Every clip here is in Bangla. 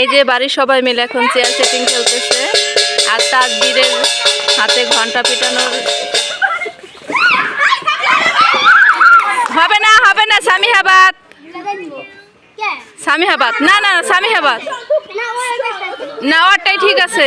এই যে বাড়ির সবাই মিলে এখন চেয়ার সেটিং খেলতেছে। আর তাজবীরের হাতে ঘণ্টা পিটানোর হবে না হবে না স্বামী হাবাত স্বামী সামিহাবাদ, না না না, সামিহাবাদ। না ওরটাই ঠিক আছে।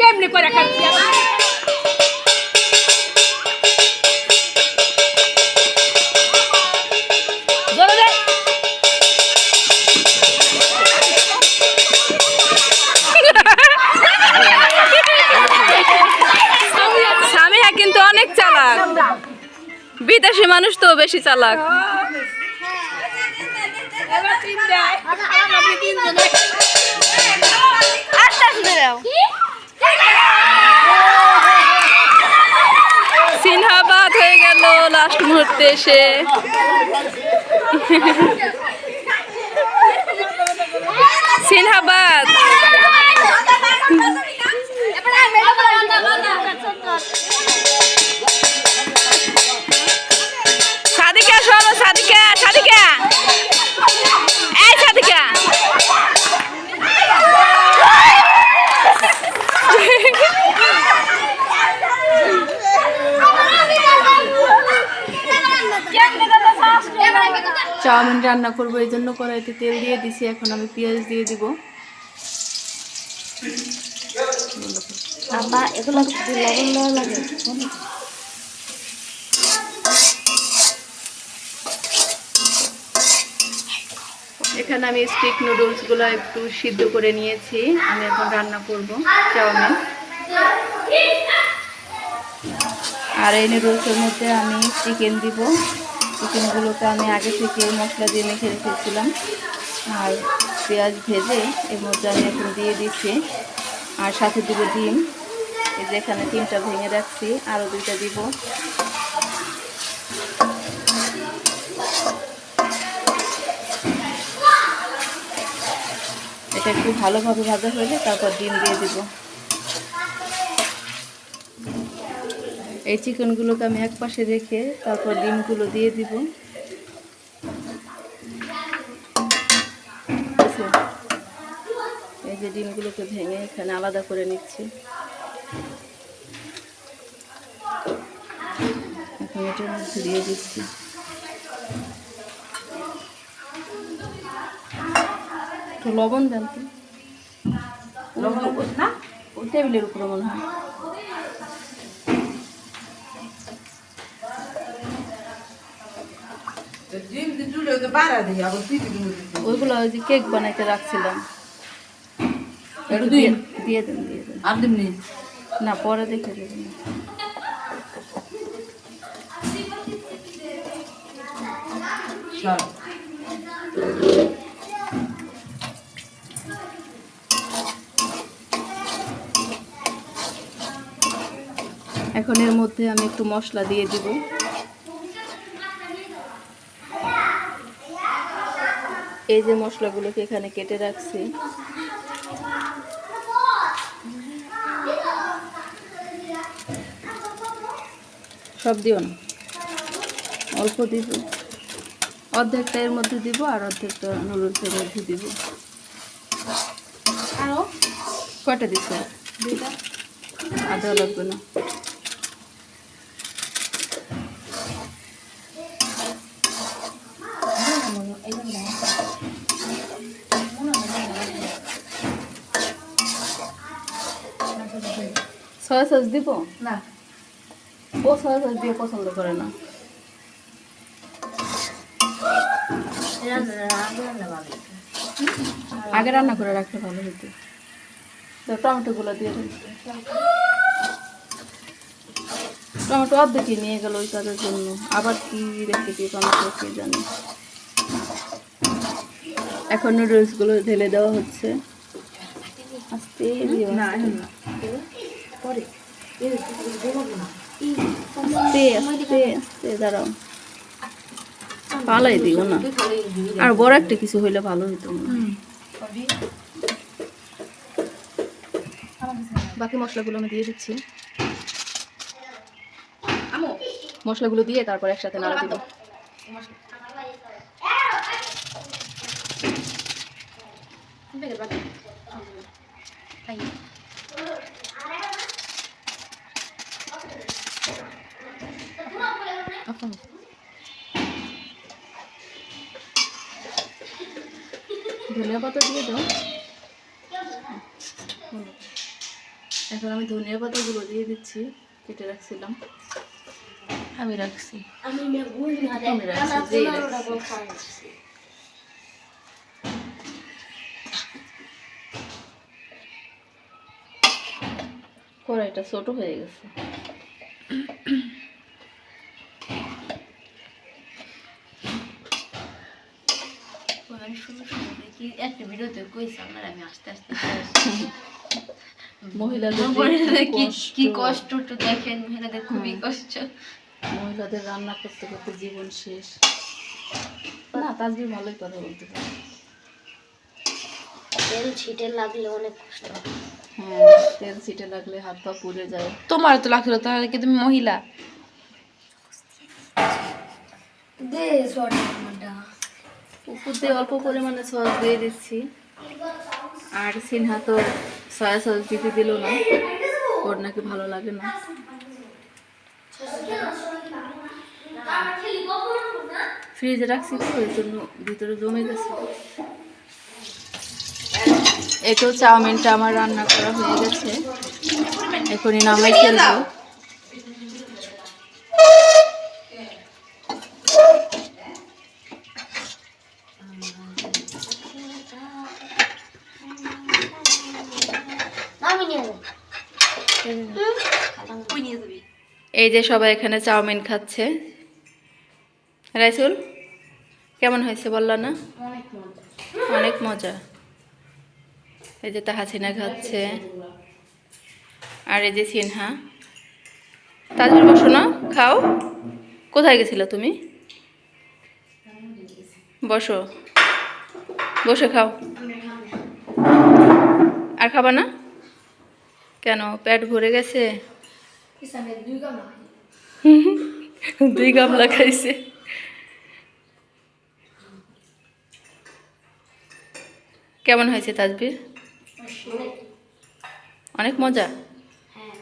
কেমনি করে খাচ্ছি সামিহা কিন্তু অনেক চালাক। বিদেশি মানুষ তো বেশি চালাক। সিনহাবাদ হয়ে গেল লাস্ট মুহূর্তে এসে? সিনহাবাদ। চাউমিন রান্না করব এই জন্য কড়াইতে তেল দিয়ে দিছি এখন আমি পেঁয়াজ দিয়ে দিব। আব্বা এগুলো লবণ লাগে। এখানে আমি স্টিক নুডলসগুলো একটু সিদ্ধ করে নিয়েছি আমি এখন রান্না করব চাউমিন। আর এই নুডলসের মধ্যে আমি চিকেন দিব। চিকেনগুলোকে আমি আগে থেকে মশলা দিয়ে মেখে রেখেছিলাম। আর পেঁয়াজ ভেজে এর মধ্যে আমি এখন দিয়ে দিচ্ছি। আর সাথে দিব ডিম। এই যে এখানে তিনটা ভেঙে রাখছি। আরও দুইটা দিব। এটা একটু ভালোভাবে ভাজা হলে তারপর ডিম দিয়ে দিব। এই চিকেনগুলোকে আমি এক পাশে রেখে তারপর ডিমগুলো দিয়ে দিব। এই যে ডিমগুলোকে ভেঙে এখানে আলাদা করে নিচ্ছি। এখন এটার মধ্যে দিয়ে দিচ্ছি। একটু লবণ দেন তো। লবণ না? টেবিলের উপরে মনে হয়। ওইগুলো ওই যে কেক বানাইতে রাখছিলাম। দিয়ে দিয়ে দেন দিয়ে দেন। আর দিমনি না পরে দেখে দেবেন এখন এর মধ্যে আমি একটু মশলা দিয়ে দিব। এই যে মশলাগুলোকে এখানে কেটে রাখছি। সব দিও না। অল্প দিব। অর্ধেকটা এর মধ্যে দিব আর অর্ধেকটা নুডলসের মধ্যে দিব। আরও? কয়টা দিচ্ছ? দুইটা। আদাও লাগবে না। সয়া সস দিব? না। ও সয়া সস দিয়ে পছন্দ করে না। আগে রান্না করে রাখতে ভালো হতো টমেটোগুলো দিয়ে টমেটো অর্ধেকই নিয়ে গেল ওই কাজের জন্য। আবার কি রেখে দিয়ে টমেটো কে জানে। এখন নুডলসগুলো ঢেলে দেওয়া হচ্ছে। আস্তে দিও দাঁড়াও। পালাই দিও না। আর বড় একটা কিছু হইলে ভালো হতো মনে হয়। বাকি মশলাগুলো আমি দিয়ে দিচ্ছি। মশলাগুলো দিয়ে তারপর একসাথে নাড়া দিব। ধনিয়া পাতা দিয়ে দাও। এখন আমি ধনিয়া পাতাগুলো দিয়ে দিচ্ছি কেটে রাখছিলাম। আমি রাখছি। কড়াইটা ছোট হয়ে গেছে আমি শুধু শুধু দেখি একটা ভিডিওতে কইছি আপনারা আমি আস্তে আস্তে মহিলাদের কি কি কষ্ট। তো দেখেন মহিলাদের খুবই কষ্ট মহিলাদের রান্না করতে করতে জীবন শেষ না তাজবির ভালোই কথা বলতে পারে তেল ছিটে লাগলে অনেক কষ্ট হ্যাঁ তেল ছিটে লাগলে হাত পা পুড়ে যায় তোমার তো লাগল তাহলে কি তুমি মহিলা দে সরি উপর দিয়ে অল্প পরিমাণে সস দিয়ে দিচ্ছি। আর সিনহা তো সয়া সস দিতে দিল না। ওর নাকি ভালো লাগে না। ফ্রিজে রাখছি তো ওই জন্য ভিতরে জমে গেছে। এটাও চাউমিনটা আমার রান্না করা হয়ে গেছে। এখনই নামাই ফেলব। এই যে সবাই এখানে চাউমিন খাচ্ছে। রাইসুল কেমন হয়েছে বললা না? অনেক মজা। এই যে তাহাসিনা খাচ্ছে। আর এই যে সিনহা। তাজুর বসো না খাও। কোথায় গেছিলে তুমি? বসো। বসে খাও। আর খাবা না? কেন? পেট ভরে গেছে? দুই গামলা খাইছে। কেমন হয়েছে তাজবির? অনেক মজা? হ্যাঁ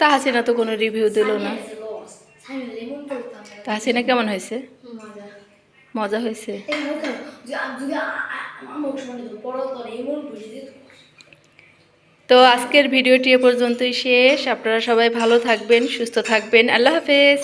তাহাসিনা তো কোনো রিভিউ দিল না। বলতাম তাহাসিনা কেমন হয়েছে? মজা হয়েছে। তো আজকের ভিডিওটি এ পর্যন্তই শেষ। আপনারা সবাই ভালো থাকবেন সুস্থ থাকবেন। আল্লাহ হাফেজ।